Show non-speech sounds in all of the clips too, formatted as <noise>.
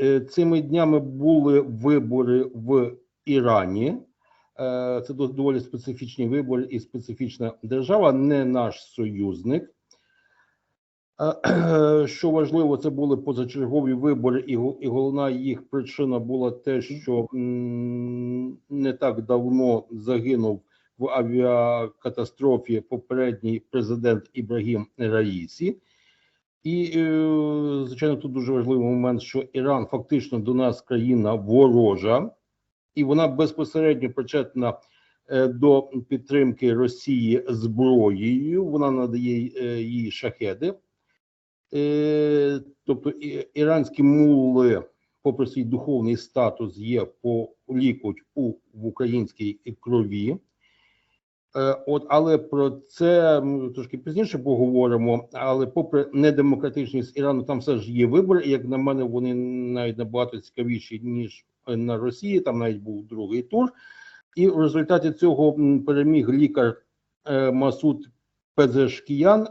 е, цими днями були вибори в Ірані. Е, Це доволі специфічні вибори і специфічна держава, не наш союзник. Е, <clears throat> Що важливо, це були позачергові вибори, і, головна їх причина була те, що не так давно загинув в авіакатастрофі попередній президент Ібрагім Раїсі. І, е, звичайно, тут дуже важливий момент, що Іран фактично до нас країна ворожа, і вона безпосередньо причетна е, до підтримки Росії зброєю. Вона надає е, їй шахеди. Тобто іранські мули, попри свій духовний статус, є по лікуть у в українській крові. Е, От, але про це ми трошки пізніше поговоримо. Але попри недемократичність Ірану, там все ж є вибори. Як на мене, вони навіть набагато цікавіші ніж на Росії. Там навіть був другий тур, і в результаті цього переміг лікар е, Масуд Пезешкіян,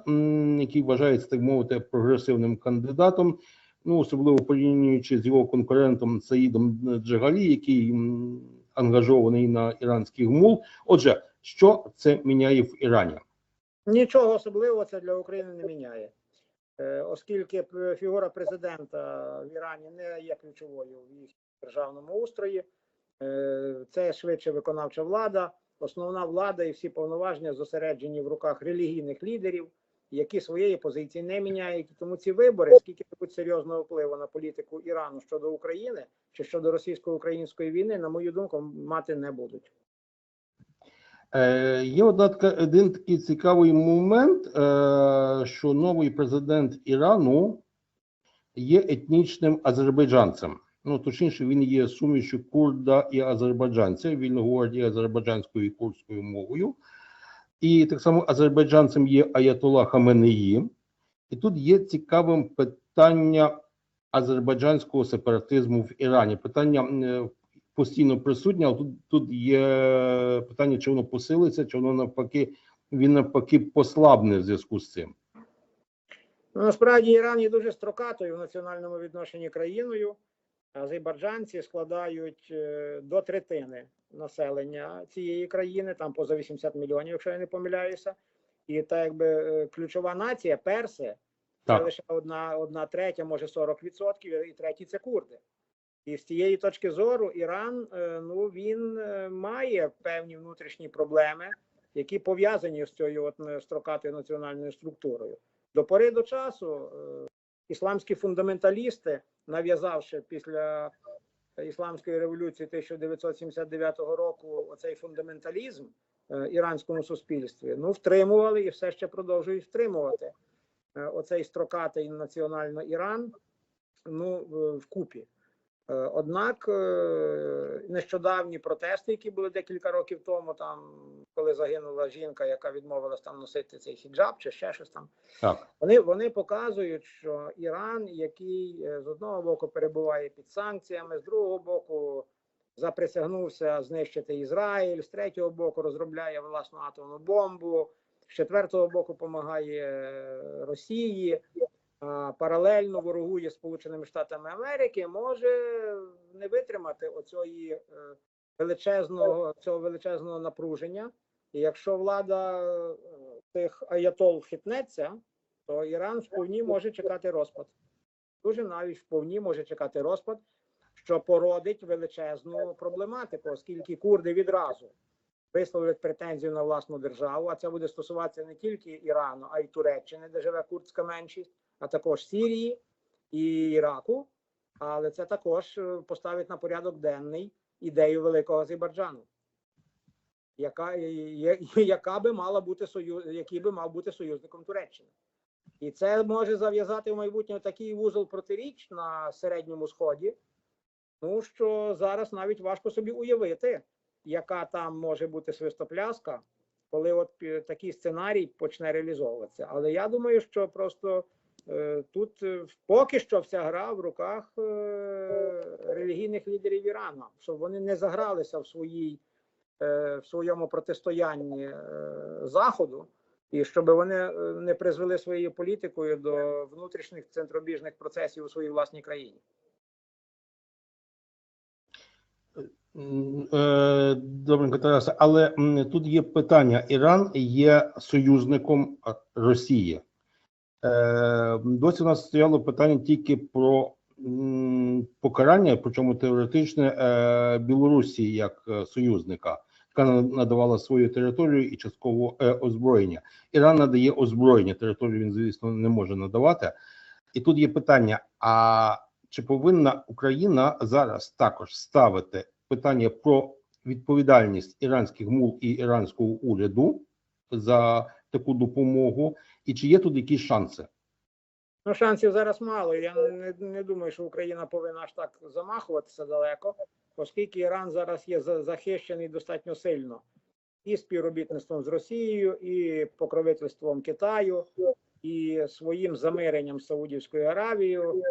який вважається так мовити прогресивним кандидатом. Ну особливо порівнюючи з його конкурентом Саїдом Джагалі, який ангажований на іранських мул. Отже, що це міняє в Ірані? Нічого особливого це для України не міняє, Е, оскільки фігура президента в Ірані не є ключовою в їх державному устрої. Е, Це швидше виконавча влада. Основна влада і всі повноваження зосереджені в руках релігійних лідерів, які своєї позиції не міняють. Тому ці вибори, скільки будуть серйозного впливу на політику Ірану щодо України чи щодо російсько-української війни, на мою думку, мати не будуть. Е, є одна один такий цікавий момент, е, що новий президент Ірану є етнічним азербайджанцем. Ну, точніше, він є сумішю курда і азербайджанця. Він говорить азербайджанською і курдською мовою. І так само азербайджанцем є Аятолла Хаменеї. І тут є цікавим питання азербайджанського сепаратизму в Ірані. Питання е, постійно присутнє, але тут, тут є питання, чи воно посилиться, чи воно навпаки, він навпаки послабне в зв'язку з цим. Ну, насправді Іран є дуже строкатою в національному відношенні країною. Азербайджанці складають е, до третини населення цієї країни, там поза 80 мільйонів, якщо я не помиляюся. І так якби е, ключова нація, перси, це лише одна, одна третя, може 40%, і треті це курди. І з цієї точки зору Іран е, ну він е, має певні внутрішні проблеми, які пов'язані з цією от е, строкатою національною структурою. До пори до часу ісламські фундаменталісти, нав'язавши після ісламської революції 1979 року оцей фундаменталізм іранському суспільстві, ну втримували і все ще продовжують втримувати оцей строкатий національно Іран ну вкупі. Е, Однак е, нещодавні протести, які були декілька років тому, там коли загинула жінка, яка відмовилась там носити цей хіджаб чи ще щось там, Так. вони, вони показують, що Іран, який е, з одного боку перебуває під санкціями, з другого боку заприсягнувся знищити Ізраїль, з третього боку розробляє власну атомну бомбу, з четвертого боку допомагає Росії, паралельно ворогує Сполученими Штатами Америки, може не витримати оцього величезного цього величезного напруження. І якщо влада е, тих аятол хитнеться, то Іран вповні може чекати розпад. Дуже навіть вповні може чекати розпад, що породить величезну проблематику, оскільки курди відразу висловлять претензію на власну державу, а це буде стосуватися не тільки Ірану, а й Туреччини, де живе курдська меншість, а також Сірії і Іраку. Але це також е, поставить на порядок денний ідею великого Азербайджану яка, я- <laughs> яка би мала бути союз, який би мав бути союзником Туреччини. І це може зав'язати в майбутньому такий вузол протиріч на середньому сході. Ну що зараз навіть важко собі уявити, яка там може бути свистопляска, коли от такий сценарій почне реалізовуватися. Але я думаю, що просто е, тут е, поки що вся гра в руках е, релігійних лідерів Ірану, щоб вони не загралися в своїй е, в своєму протистоянні е, заходу, і щоб вони е, не призвели своєю політикою до внутрішніх центробіжних процесів у своїй власній країні. Е, Добренько, Тарасе, але тут є питання: Іран є союзником е, Росії. Е, Досі у нас стояло питання тільки про покарання, причому теоретичне е, Білорусі як е, союзника, яка надавала свою територію і частково озброєння. Іран надає озброєння, територію він, звісно, не може надавати. І тут є питання: а чи повинна Україна зараз також ставити питання про відповідальність іранських мул і іранського уряду за таку допомогу, і чи є тут якісь шанси? Ну, шансів зараз мало. Я не, не думаю, що Україна повинна аж так замахуватися далеко, оскільки Іран зараз є захищений достатньо сильно і співробітництвом з Росією, і покровительством Китаю, і своїм замиренням з Саудівською Аравією.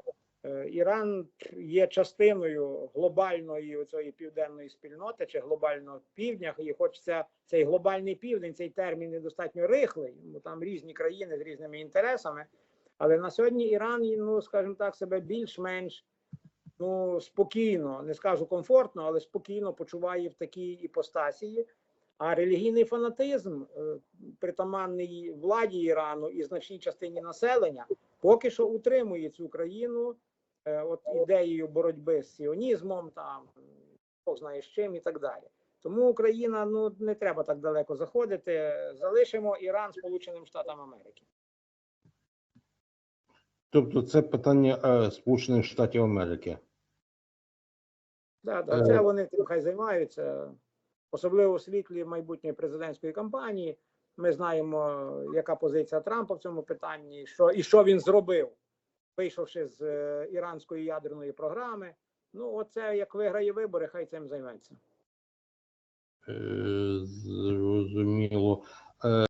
Е, Іран є частиною глобальної цієї південної спільноти чи глобального півдня, і хочеться цей глобальний південь, цей термін недостатньо рихлий, бо там різні країни з різними інтересами. Але на сьогодні Іран, ну скажімо так, себе більш-менш ну спокійно, не скажу комфортно, але спокійно почуває в такій іпостасії. А релігійний фанатизм, е, притаманний владі Ірану і значній частині населення, поки що утримує цю країну от ідеєю боротьби з сіонізмом, там Бог знає з чим і так далі. Тому Україна ну не треба так далеко заходити. Залишимо Іран Сполученим Штатам Америки. Тобто, це питання е, Сполучених Штатів Америки. Да, да, Е. це вони тим хай займаються, особливо у світлі майбутньої президентської кампанії. Ми знаємо, яка позиція Трампа в цьому питанні, що і що він зробив, вийшовши з е, іранської ядерної програми. Ну, оце як виграє вибори, хай цим займеться. Е, Зрозуміло. Е,